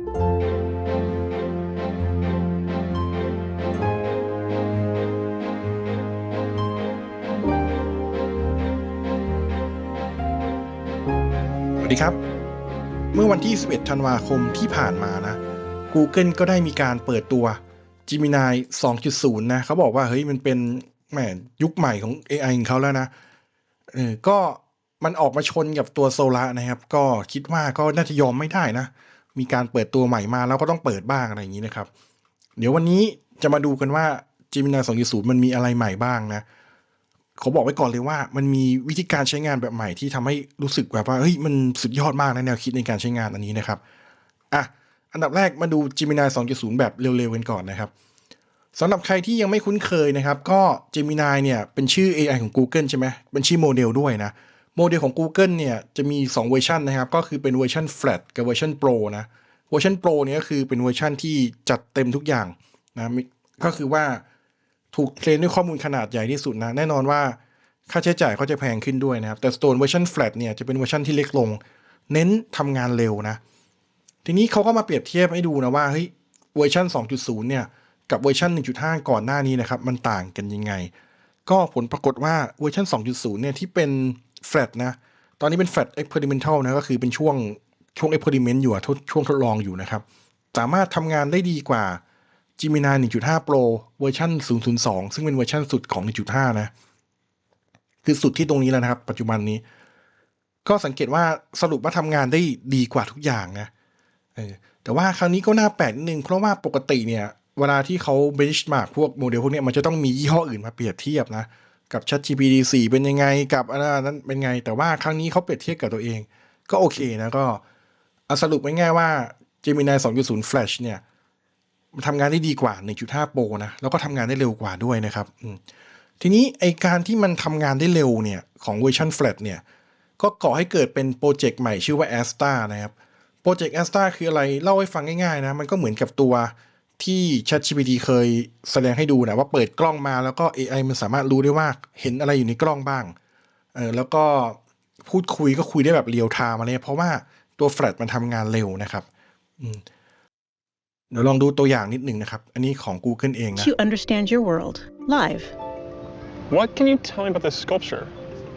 สวัสดีครับ เมื่อวันที่ 11 ธันวาคมที่ผ่านมานะ Google ก็ได้มีการเปิดตัว Gemini 2.0 นะ เขาบอกว่า เฮ้ย มันเป็นแหมยุคใหม่ของ AI ของเขาแล้วนะเออก็มันออกมาชนกับตัวโซลานะครับ ก็คิดว่าก็น่าจะยอมไม่ได้นะ มีการเปิดตัวใหม่มาแล้วก็ต้องเปิดบ้างอะไรอย่างนี้นะครับ เดี๋ยววันนี้จะมาดูกันว่า Gemini 2.0 มันมีอะไรใหม่บ้างนะเขาบอกไว้ก่อนเลยว่ามันมีวิธีการใช้งานแบบใหม่ที่ทำให้รู้สึกแบบว่าเฮ้ยมันสุดยอดมากนะแนวคิดในการใช้งานอันนี้นะครับอะอันดับแรกมาดู Gemini 2.0 แบบเร็วๆกันก่อนนะครับสำหรับใครที่ยังไม่คุ้นเคยนะครับ ก็ Gemini เนี่ยเป็นชื่อ AI ของ Google ใช่ไหมเป็นชื่อโมเดลด้วยนะ โมเดลของ Google เนี่ยจะมี 2 เวอร์ชันนะครับ ก็คือเป็นเวอร์ชัน Flat กับเวอร์ชัน Pro นะ เวอร์ชัน Pro เนี่ยก็คือเป็นเวอร์ชันที่จัดเต็มทุกอย่างนะก็คือว่าถูกเทรนด้วยข้อมูลขนาดใหญ่ที่สุดนะ แน่นอนว่าค่าใช้จ่ายก็จะแพงขึ้นด้วยนะครับ แต่ Stone เวอร์ชัน Flat เนี่ยจะเป็นเวอร์ชันที่เล็กลง เน้นทำงานเร็วนะ ทีนี้เขาก็มาเปรียบเทียบให้ดูนะว่าเฮ้ยเวอร์ชัน2.0 เนี่ยกับเวอร์ชัน1.5 ก่อนหน้านี้นะครับมันต่างกันยังไง ก็ผลปรากฏว่าเวอร์ชัน2.0 เนี่ยที่เป็น Flat นะ ตอนนี้เป็น Flat Experimental นะก็คือเป็นช่วงช่วง Experiment อยู่อะช่วงทดลองอยู่นะครับ สามารถทำงานได้ดีกว่า Gemini 1.5 Pro เวอร์ชัน002 ซึ่งเป็นเวอร์ชันสุดของ 1.5 นะ คือสุดที่ตรงนี้แล้วนะครับ ปัจจุบันนี้ ก็สังเกตว่าสรุปว่าทำงานได้ดีกว่าทุกอย่างนะแต่ว่าครั้งนี้ก็น่าแปลกนิดนึง เพราะว่าปกติเนี่ย เวลาที่เขา benchmark พวกโมเดลพวกนี้มันจะต้องมียี่ห้ออื่นมาเปรียบเทียบนะ กับ ChatGPT 4เป็นยังไงกับอันนั้นเป็นไง แต่ว่าครั้งนี้เขาเปรียบเทียบกับตัวเอง ก็โอเคนะก็เอาสรุปง่ายๆว่า Gemini 2.0 Flash เนี่ยมันทำงานได้ดีกว่า 1.5 Pro นะ แล้วก็ทำงานได้เร็วกว่าด้วยนะครับ ทีนี้ไอการที่มันทำงานได้เร็วเนี่ยของเวอร์ชัน Flat เนี่ยก็ก่อให้เกิดเป็นโปรเจกต์ใหม่ชื่อว่า a s t a นะครับโปรเจกต์ a s t a คืออะไรเล่าให้ฟังง่ายๆนะ มันก็เหมือนกับตัว ที่ ChatGPT เคยแสดงให้ดูนะว่าเปิดกล้องมาแล้วก็ AI มันสามารถรู้ได้ว่าเห็นอะไรอยู่ในกล้องบ้างเออแล้วก็พูดคุยก็คุยได้แบบเรียลไทม์อะไรเงี้ยเพราะว่าตัว Flat มันทำงานเร็วนะครับอืมเดี๋ยวลองดูตัวอย่างนิดหนึ่งนะครับ อันนี้ของ Google เองนะ You understand your world live. What can you tell me about this sculpture?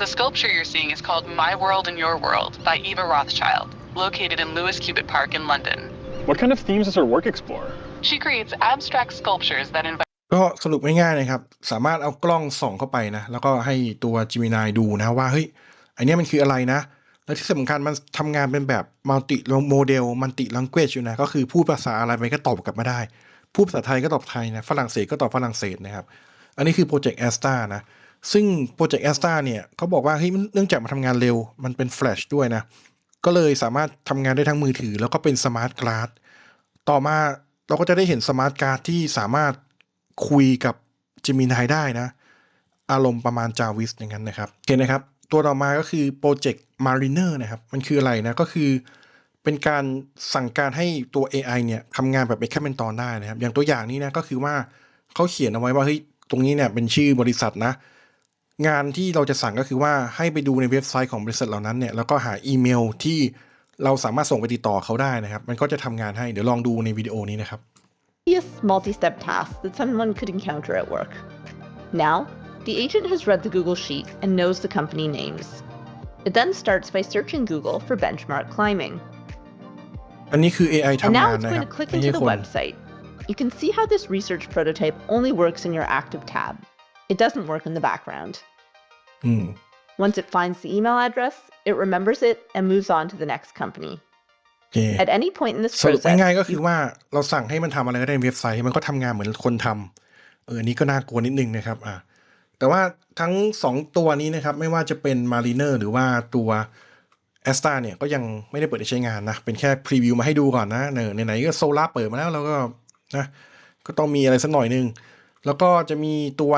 The sculpture you're seeing is called My World and Your World by Eva Rothschild, located in Lewis Cubitt Park in London. What kind of themes does her work explore? She creates abstract sculptures that invite ก็สรุปง่ายๆนะครับ สามารถเอากล้องส่องเข้าไปนะ แล้วก็ให้ตัว Gemini ดูนะว่า เฮ้ย อันเนี้ยมันคืออะไรนะ และที่สำคัญมันทำงานเป็นแบบ multi model multi language อยู่นะ ก็คือพูดภาษาอะไรไปก็ตอบกลับมาได้ พูดภาษาไทยก็ตอบไทยนะ ฝรั่งเศสก็ตอบฝรั่งเศสนะครับ อันนี้คือโปรเจกต์ a s t a นะ ซึ่งโปรเจกต์ a s t a เนี่ยเขาบอกว่าเฮ้ยเนื่องจากมันทำงานเร็ว มันเป็น Flash ด้วยนะ ก็เลยสามารถทำงานได้ทั้งมือถือ แล้วก็เป็นสมาร์ทการ์ดต่อมา เราก็จะได้เห็นสมาร์ทการ์ดที่สามารถคุยกับ Gemini ได้นะ อารมณ์ประมาณ Jarvis อย่างนั้นนะครับเห็นนะครับ ตัวต่อมาก็คือโปรเจกต์ Mariner นะครับ มันคืออะไรนะ ก็คือเป็นการสั่งการให้ตัว AI เนี่ยทำงานแบบเป็นขั้นเป็นตอนได้นะครับ อย่างตัวอย่างนี้นะก็คือว่าเขาเขียนเอาไว้ว่าเฮ้ยตรงนี้เนี่ยเป็นชื่อบริษัทนะ งานที่เราจะสั่งก็คือว่าให้ไปดูในเว็บไซต์ของบริษัทเหล่านั้นเนี่ยแล้วก็หาอีเมลที่ เราสามารถส่งไปติดต่อเขาได้นะครับ มันก็จะทำงานให้เดี๋ยวลองดูในวิดีโอนี้นะครับ obvious multi-step task that someone could encounter at work. Now, the agent has read the Google Sheet and knows the company names. It then starts by searching Google for benchmark climbing. อันนี้คือ AI And ทำงา now น it's นะค going รับ to click ไม่ into ใช่ the คน website. You can see how this research prototype only works in your active tab. It doesn't work in the background. อืม Once it finds the email address, it remembers it and moves on to the next company. โอเค At any point in this สรุป process, ง่ายๆก็คือว่าเราสั่งให้มันทำอะไรก็ได้ในเว็บไซต์มันก็ทำงานเหมือนคนทำเอออันนี้ก็น่ากลัวนิดนึงนะครับอ่าแต่ว่าทั้งสองตัวนี้นะครับไม่ว่าจะเป็น Mariner หรือว่าตัว a s t a เนี่ยก็ยังไม่ได้เปิดให้ใช้งานนะ เป็นแค่พรีวิวมาให้ดูก่อนนะเนอไหนๆก็โซลาเปิดมาแล้วเราก็นะก็ต้องมีอะไรสักหน่อยนึง แล้วก็จะมีตัว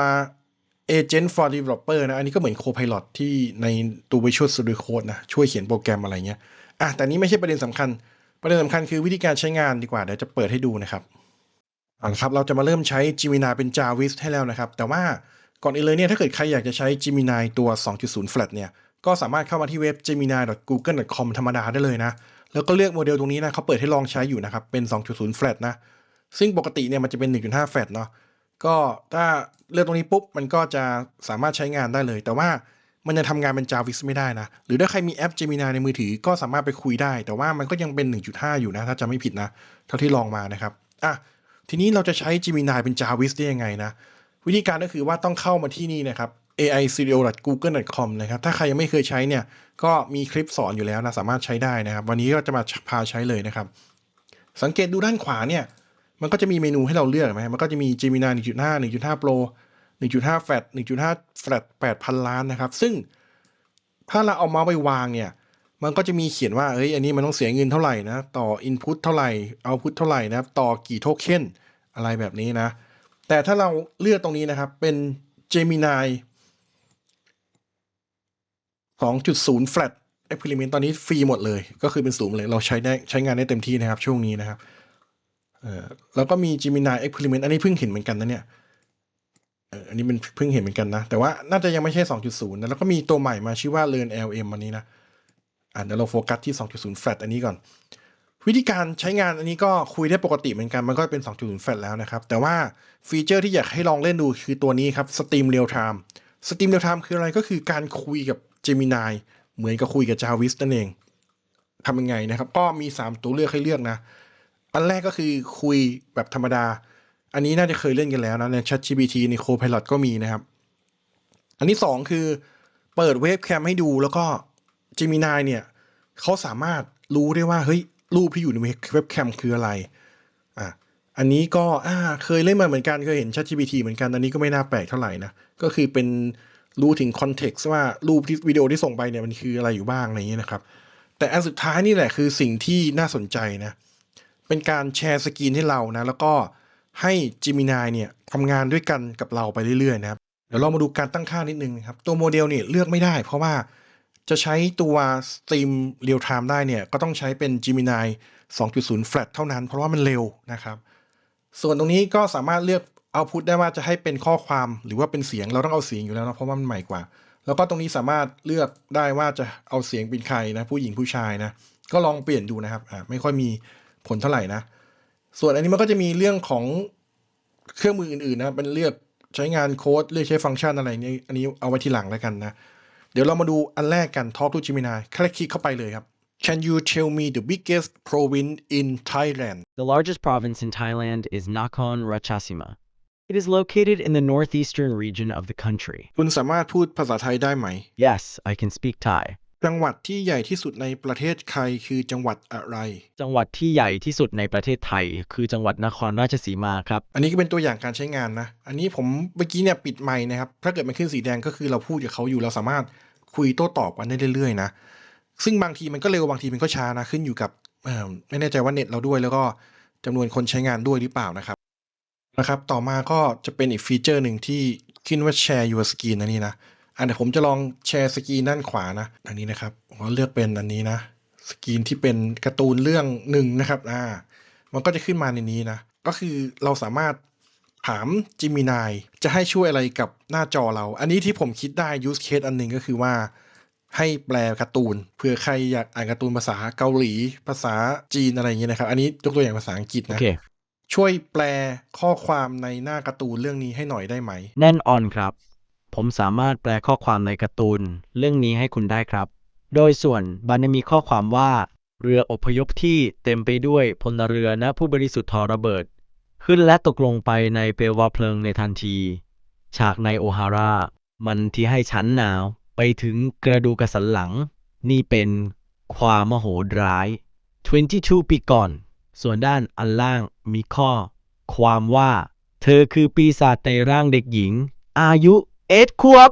Agent for Developer นะ อันนี้ก็เหมือน Copilot ที่ในตัว Visual Studio Code นะ ช่วยเขียนโปรแกรมอะไรเงี้ยอะแต่นี้ไม่ใช่ประเด็นสำคัญ ประเด็นสำคัญคือวิธีการใช้งานดีกว่า เดี๋ยวจะเปิดให้ดูนะครับอาละครับ เราจะมาเริ่มใช้ Gemini เป็น Jarvis ให้แล้วนะครับ แต่ว่าก่อนอื่นเลยเนี่ย ถ้าเกิดใครอยากจะใช้ Gemini ตัว 2.0 Flat เนี่ย ก็สามารถเข้ามาที่เว็บ gemini.google.com ธรรมดาได้เลยนะ แล้วก็เลือกโมเดลตรงนี้นะเขาเปิดให้ลองใช้อยู่นะครับ เป็น 2.0 flat นะ ซึ่งปกติเนี่ยมันจะเป็น 1.5 flat เนาะ ก็ถ้าเลือกตรงนี้ปุ๊บมันก็จะสามารถใช้งานได้เลย แต่ว่ามันยังทำงานเป็น Jarvis ไม่ได้นะ หรือถ้าใครมีแอป Gemini ในมือถือก็สามารถไปคุยได้ แต่ว่ามันก็ยังเป็น 1.5 อยู่นะ ถ้าจะไม่ผิดนะ เท่าที่ลองมานะครับ อะ ทีนี้เราจะใช้ Gemini เป็น Jarvis ได้ยังไงนะ วิธีการก็คือว่าต้องเข้ามาที่นี่นะครับ aistudio.google.com นะครับ ถ้าใครยังไม่เคยใช้เนี่ย ก็มีคลิปสอนอยู่แล้วนะ สามารถใช้ได้นะครับ วันนี้ก็จะมาพาใช้เลยนะครับ สังเกตดูด้านขวาเนี่ย มันก็จะมีเมนูให้เราเลือกนไหมมันก็จะมี Gemini 1.5 1.5 Pro 1.5 Flat 1.5 Flat 8,000 ล้านนะครับ ซึ่งถ้าเราเอาเมาส์ไปวางเนี่ย มันก็จะมีเขียนว่าเอ้ย อันนี้มันต้องเสียเงินเท่าไหร่นะ ต่อ Input เท่าไหร่ Output เท่าไหร่นะครับ ต่อกี่โทเค็นอะไรแบบนี้นะ แต่ถ้าเราเลือกตรงนี้นะครับ เป็น Gemini 2.0 Flat Experiment ตอนนี้ฟรีหมดเลย ก็คือเป็นศูนย์เลย เราใช้ได้ใช้งานได้เต็มที่นะครับ ช่วงนี้นะครับ เออแล้วก็มี Gemini Experiment อันนี้เพิ่งเห็นเหมือนกันนะเนี่ยอันนี้มันเพิ่งเห็นเหมือนกันนะ แต่ว่าน่าจะยังไม่ใช่ 2.0 นะ แล้วก็มีตัวใหม่มาชื่อว่า Learn LM อันนี้นะอ่าเดี๋ยวเราโฟกัสที่ 2.0 Flat อันนี้ก่อน วิธีการใช้งานอันนี้ก็คุยได้ปกติเหมือนกัน มันก็เป็น 2.0 Flat แล้วนะครับ แต่ว่าฟีเจอร์ที่อยากให้ลองเล่นดูคือตัวนี้ครับ Steam Real Time Steam Real Time คืออะไรก็คือการคุยกับ Gemini เหมือนกับคุยกับ Jarvis นั่นเองทำยังไงนะครับ ก็มี 3 ตัวเลือกให้เลือกนะ อันแรกก็คือคุยแบบธรรมดา อันนี้น่าจะเคยเล่นกันแล้วนะใน ChatGPT ใน Copilot ก็มีนะครับ อันที่ 2 คือเปิดเว็บแคมให้ดูแล้วก็ Gemini เนี่ยเขาสามารถรู้ได้ว่าเฮ้ยรูปที่อยู่ในเว็บแคมคืออะไรอะอันนี้ก็อ่าเคยเล่นมาเหมือนกันเคยเห็น ChatGPT เหมือนกันอันนี้ก็ไม่น่าแปลกเท่าไหร่นะก็คือเป็นรู้ถึงคอนเท็กซ์ว่ารูปที่วิดีโอที่ส่งไปเนี่ยมันคืออะไรอยู่บ้างอะไรอย่างเงี้ยนะครับ แต่อันสุดท้ายนี่แหละคือสิ่งที่น่าสนใจนะ เป็นการแชร์สกรีนให้เรานะ แล้วก็ให้ Gemini เนี่ยทำงานด้วยกันกับเราไปเรื่อยๆนะครับ เดี๋ยวเรามาดูการตั้งค่านิดนึงนะครับ ตัวโมเดลเนี่ยเลือกไม่ได้ เพราะว่าจะใช้ตัว Stream Real Time ได้เนี่ย ก็ต้องใช้เป็น Gemini 2.0 Flat เท่านั้น เพราะว่ามันเร็วนะครับ ส่วนตรงนี้ก็สามารถเลือกเอาพุทได้ว่าจะให้เป็นข้อความหรือว่าเป็นเสียงเราต้องเอาเสียงอยู่แล้วนะเพราะว่ามันใหม่กว่า แล้วก็ตรงนี้สามารถเลือกได้ว่าจะเอาเสียงเป็นใครนะผู้หญิงผู้ชายนะก็ลองเปลี่ยนดูนะครับอ่าไม่ค่อยมี ผลเท่าไหร่นะ ส่วนอันนี้มันก็จะมีเรื่องของเครื่องมืออื่นๆนะเป็นเลือกใช้งานโค้ดเลือกใช้ฟังก์ชันอะไรนี่อันนี้เอาไว้ทีหลังแล้วกันนะ เดี๋ยวเรามาดูอันแรกกัน Talk to Gemini แค่คลิกเข้าไปเลยครับ Can you tell me the biggest province in Thailand The largest province in Thailand is Nakhon Ratchasima. It is located in the northeastern region of the country. คุณสามารถพูดภาษาไทยได้ไหม Yes, I can speak Thai. จังหวัดที่ใหญ่ที่สุดในประเทศไทยคือจังหวัดอะไร จังหวัดที่ใหญ่ที่สุดในประเทศไทย คือจังหวัดนครราชสีมาครับ อันนี้ก็เป็นตัวอย่างการใช้งานนะ อันนี้ผมเมื่อกี้เนี่ยปิดไมค์นะครับ ถ้าเกิดมันขึ้นสีแดงก็คือเราพูดกับเขาอยู่เราสามารถคุยโต้ตอบกันได้เรื่อยๆนะ ซึ่งบางทีมันก็เร็วบางทีมันก็ช้านะขึ้นอยู่กับเอ่อไม่แน่ใจว่าเน็ตเราด้วย แล้วก็จำนวนคนใช้งานด้วยหรือเปล่านะครับนะครับ ต่อมาก็จะเป็นอีกฟีเจอร์หนึ่งที่ขึ้นว่า share your screen นะนี่นะ อันเดี๋ยวผมจะลองแชร์สกรีนด้านขวานะอันนี้นะครับผมก็เลือกเป็นอันนี้นะ สกรีนที่เป็นการ์ตูนเรื่องหนึ่งนะครับอ่ามันก็จะขึ้นมาในนี้นะ ก็คือเราสามารถถาม Gemini จะให้ช่วยอะไรกับหน้าจอเรา อันนี้ที่ผมคิดได้ use case อันหนึ่งก็คือว่า ให้แปลการ์ตูนเผื่อใครอยากอ่านการ์ตูนภาษาเกาหลี ภาษาจีนอะไรอย่างเงี้ยนะครับ อันนี้ยกตัวอย่างภาษาอังกฤษนะ Okay. ช่วยแปลข้อความในหน้าการ์ตูนเรื่องนี้ให้หน่อยได้ไหม แน่นอนครับ ผมสามารถแปลข้อความในการ์ตูนเรื่องนี้ให้คุณได้ครับ โดยส่วนบันมีข้อความว่า เรืออพยพที่เต็มไปด้วยพลเรือและผู้บริสุทธิ์ทอระเบิด ขึ้นและตกลงไปในเปลวเพลิงในทันที ฉากในโอฮาร่ามันที่ให้ฉันหนาวไปถึงกระดูกสันหลัง นี่เป็นความมโหดร้าย 22 ปีก่อน ส่วนด้านอันล่างมีข้อ ความว่า เธอคือปีศาจในร่างเด็กหญิง อายุ เอ็ดขวบ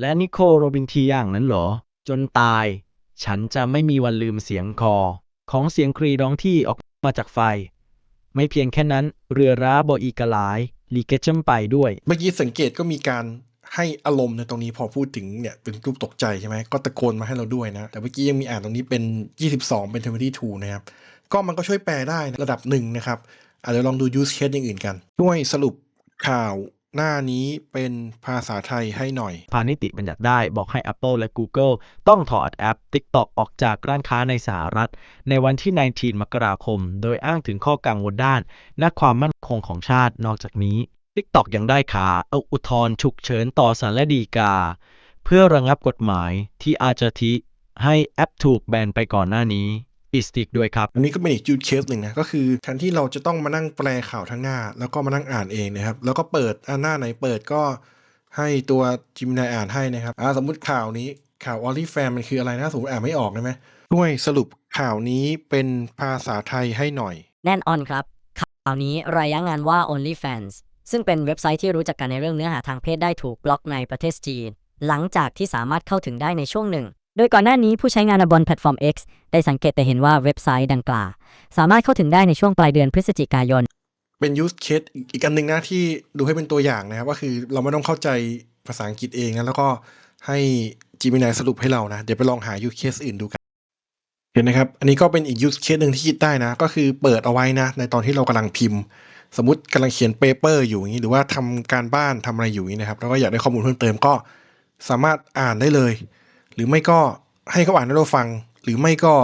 และนิโคลโรบินทีอย่างนั้นเหรอ จนตาย ฉันจะไม่มีวันลืมเสียงคอ ของเสียงกรีดร้องที่ออกมาจากไฟ ไม่เพียงแค่นั้นเรือร้าบออีกหลายลีเกชัมไปด้วย เมื่อกี้สังเกตก็มีการให้อารมณ์ในตรงนี้พอพูดถึงเนี่ยเป็นรูปตกใจใช่ไหมก็ตะโกนมาให้เราด้วยนะ แต่เมื่อกี้ยังมีอ่านตรงนี้เป็น 22 เป็น22นะครับ ก็มันก็ช่วยแปลได้นะระดับหนึ่งนะครับอาจจะเดี๋ยวลองดู use case อย่างอื่นกัน ช่วยสรุปข่าว หน้านี้เป็นภาษาไทยให้หน่อย พานิติบัญญัติได้บอกให้ Apple และ Google ต้องถอดแอป TikTok ออกจากร้านค้าในสหรัฐ ในวันที่ 19 มกราคม โดยอ้างถึงข้อกังวลด้านและความมั่นคงของชาตินอกจากนี้ TikTok ยังได้ขาเอาอุทธรณ์ฉุกเฉินต่อศาลและฎีกา เพื่อระงับกฎหมายที่อาจจะทิให้แอปถูกแบนไปก่อนหน้านี้ อีสติกด้วยครับ อันนี้ก็เป็นอีกยูดเคสหนึ่งนะ ก็คือแทนที่เราจะต้องมานั่งแปลข่าวทั้งหน้า แล้วก็มานั่งอ่านเองนะครับ แล้วก็เปิดอ่าหน้าไหนเปิดก็ให้ตัวจิมนายอ่านให้นะครับอ่าสมมุติข่าวนี้ข่าวออลลี่แฟนมันคืออะไรนะสมมติอ่านไม่ออกได้ไหมด้วยสรุปข่าวนี้เป็นภาษาไทยให้หน่อย แน่นอนครับ ข่าวนี้รายงานว่า OnlyFans ซึ่งเป็นเว็บไซต์ที่รู้จักกันในเรื่องเนื้อหาทางเพศได้ถูกบล็อกในประเทศจีน หลังจากที่สามารถเข้าถึงได้ในช่วงหนึ่ง โดยก่อนหน้านี้ผู้ใช้งานบนแพลตฟอร์ม X ได้สังเกตแต่เห็นว่าเว็บไซต์ดังกล่าวสามารถเข้าถึงได้ในช่วงปลายเดือนพฤศจิกายน เป็นยูสเคสอีกอันหนึ่งนะที่ดูให้เป็นตัวอย่างนะครับก็คือเราไม่ต้องเข้าใจภาษาอังกฤษเองนะแล้วก็ให้จีมินายสรุปให้เรานะ เดี๋ยวไปลองหายูสเคสอื่นดูกันเห็นนะครับ อันนี้ก็เป็นอีกยูสเคสหนึ่งที่คิดได้นะ ก็คือเปิดเอาไว้นะ ในตอนที่เรากำลังพิมพ์ สมมติกำลังเขียนเปเปอร์อยู่อย่างนี้ หรือว่าทำการบ้านทำอะไรอยู่อย่างนี้นะครับ แล้วก็อยากได้ข้อมูลเพิ่มเติมก็สามารถอ่านได้เลย หรือไม่ก็ให้เขาอ่านให้เราฟัง หรือไม่ก็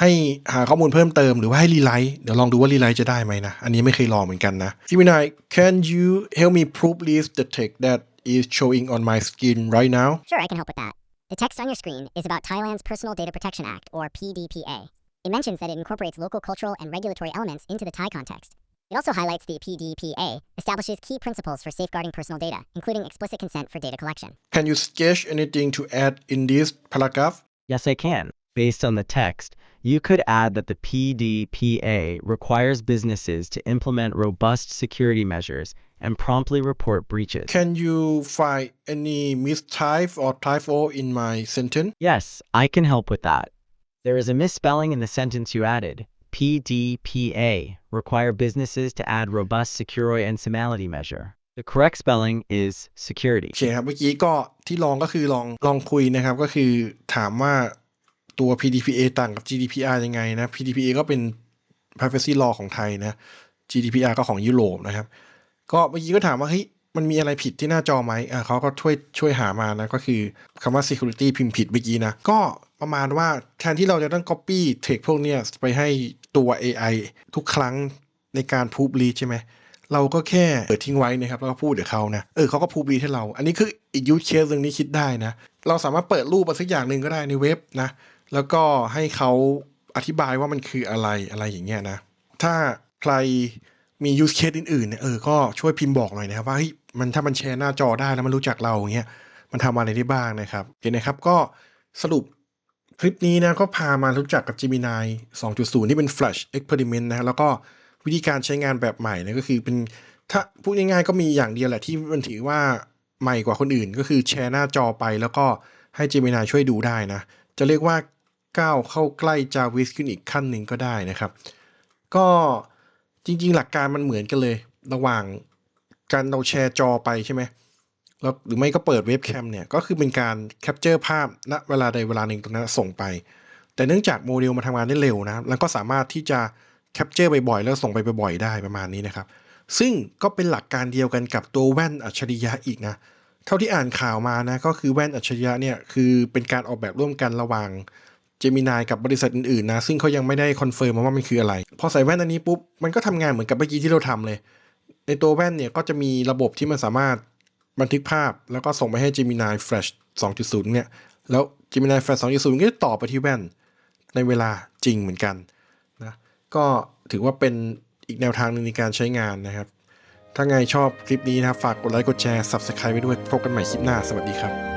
ให้หาข้อมูลเพิ่มเติมหรือว่าให้รีไลท์เดี๋ยวลองดูว่ารีไลท์จะได้ไหมนะ อันนี้ไม่เคยลองเหมือนกันนะ Gemini can you help me proofread the text that is showing on my screen right now Sure, I can help with that. The text on your screen is about Thailand's Personal Data Protection Act, or PDPA. It mentions that it incorporates local cultural and regulatory elements into the Thai context. It also highlights the PDPA establishes key principles for safeguarding personal data, including explicit consent for data collection. Can you sketch anything to add in this paragraph Yes, I can. Based on the text, you could add that the PDPA requires businesses to implement robust security measures and promptly report breaches. Can you find any mistype or typo in my sentence Yes, I can help with that. There is a misspelling in the sentence you added. PDPA require businesses to add robust security and semality measure. The correct spelling is security. โอเคครับ เมื่อกี้ก็ที่ลองก็คือลองลองคุยนะครับ ก็คือถามว่าตัว PDPA ต่างกับ GDPR ยังไงนะ PDPA ก็เป็น privacy law ของไทยนะ GDPR ก็ของยุโรปนะครับ ก็เมื่อกี้ก็ถามว่าเฮ้ย มันมีอะไรผิดที่หน้าจอไหมอ่าเขาก็ช่วยช่วยหามานะ ก็คือคำว่า security พิมพ์ผิดเมื่อกี้นะ ก็ประมาณว่าแทนที่เราจะต้อง copy text พวกเนี้ยไปให้ตัว AI ทุกครั้งในการ proof r e ใช่ไหม เราก็แค่เปิดทิ้งไว้นะครับ แล้วก็พูดเดี๋ยวเขานะ เออเขาก็พูดรีให้เรา อันนี้คืออีกยูสเคสหนึ่งที่คิดได้นะ เราสามารถเปิดรูปมาสักอย่างหนึ่งก็ได้ในเว็บนะ แล้วก็ให้เขาอธิบายว่ามันคืออะไรอะไรอย่างเงี้ยนะ ถ้าใคร มียูสเคสอื่นๆเนี่ยเออก็ช่วยพิมพ์บอกหน่อยนะครับว่าเฮ้ยมันถ้ามันแชร์หน้าจอได้แล้วมันรู้จักเราอย่างเงี้ยมันทำอะไรได้บ้างนะครับโอเคนะครับก็สรุปคลิปนี้นะก็พามารู้จักกับ Gemini 2.0 ที่เป็น Flash Experiment นะแล้วก็วิธีการใช้งานแบบใหม่นะก็คือเป็นถ้าพูดง่ายๆก็มีอย่างเดียวแหละที่มันถือว่าใหม่กว่าคนอื่น ก็คือแชร์หน้าจอไปแล้วก็ให้ Gemini ช่วยดูได้นะ จะเรียกว่าก้าวเข้าใกล้ Jarvis ขึ้นอีกขั้นหนึ่งก็ได้นะครับ ก็ จริง ๆ หลักการมันเหมือนกันเลย ระหว่างการเราแชร์จอไปใช่ไหมแล้วหรือไม่ก็เปิดเว็บแคมเนี่ยก็คือเป็นการแคปเจอร์ภาพณเวลาใดเวลาหนึ่งตรงนั้นส่งไป แต่เนื่องจากโมเดลมันทำงานได้เร็วนะแล้วก็สามารถที่จะแคปเจอร์บ่อยๆแล้วส่งไปบ่อยๆได้ประมาณนี้นะครับ ซึ่งก็เป็นหลักการเดียวกันกับตัวแว่นอัจฉริยะอีกนะเท่าที่อ่านข่าวมานะก็คือแว่นอัจฉริยะเนี่ยคือเป็นการออกแบบร่วมกันระหว่าง เจมินายกับบริษัทอื่นๆนะ ซึ่งเขายังไม่ได้คอนเฟิร์มมาว่ามันคืออะไร พอใส่แว่นอันนี้ปุ๊บ มันก็ทำงานเหมือนกับเมื่อกี้ที่เราทำเลย ในตัวแว่นเนี่ยก็จะมีระบบที่มันสามารถบันทึกภาพ แล้วก็ส่งไปให้ Gemini Flash 2.0 เนี่ย แล้ว Gemini Flash 2.0 ก็จะต่อไปที่แว่นในเวลาจริงเหมือนกันนะ ก็ถือว่าเป็นอีกแนวทางหนึ่งในการใช้งานนะครับ ถ้าไงชอบคลิปนี้นะครับ ฝากกดไลค์ กดแชร์ Subscribe ไว้ด้วย พบกันใหม่คลิปหน้า สวัสดีครับ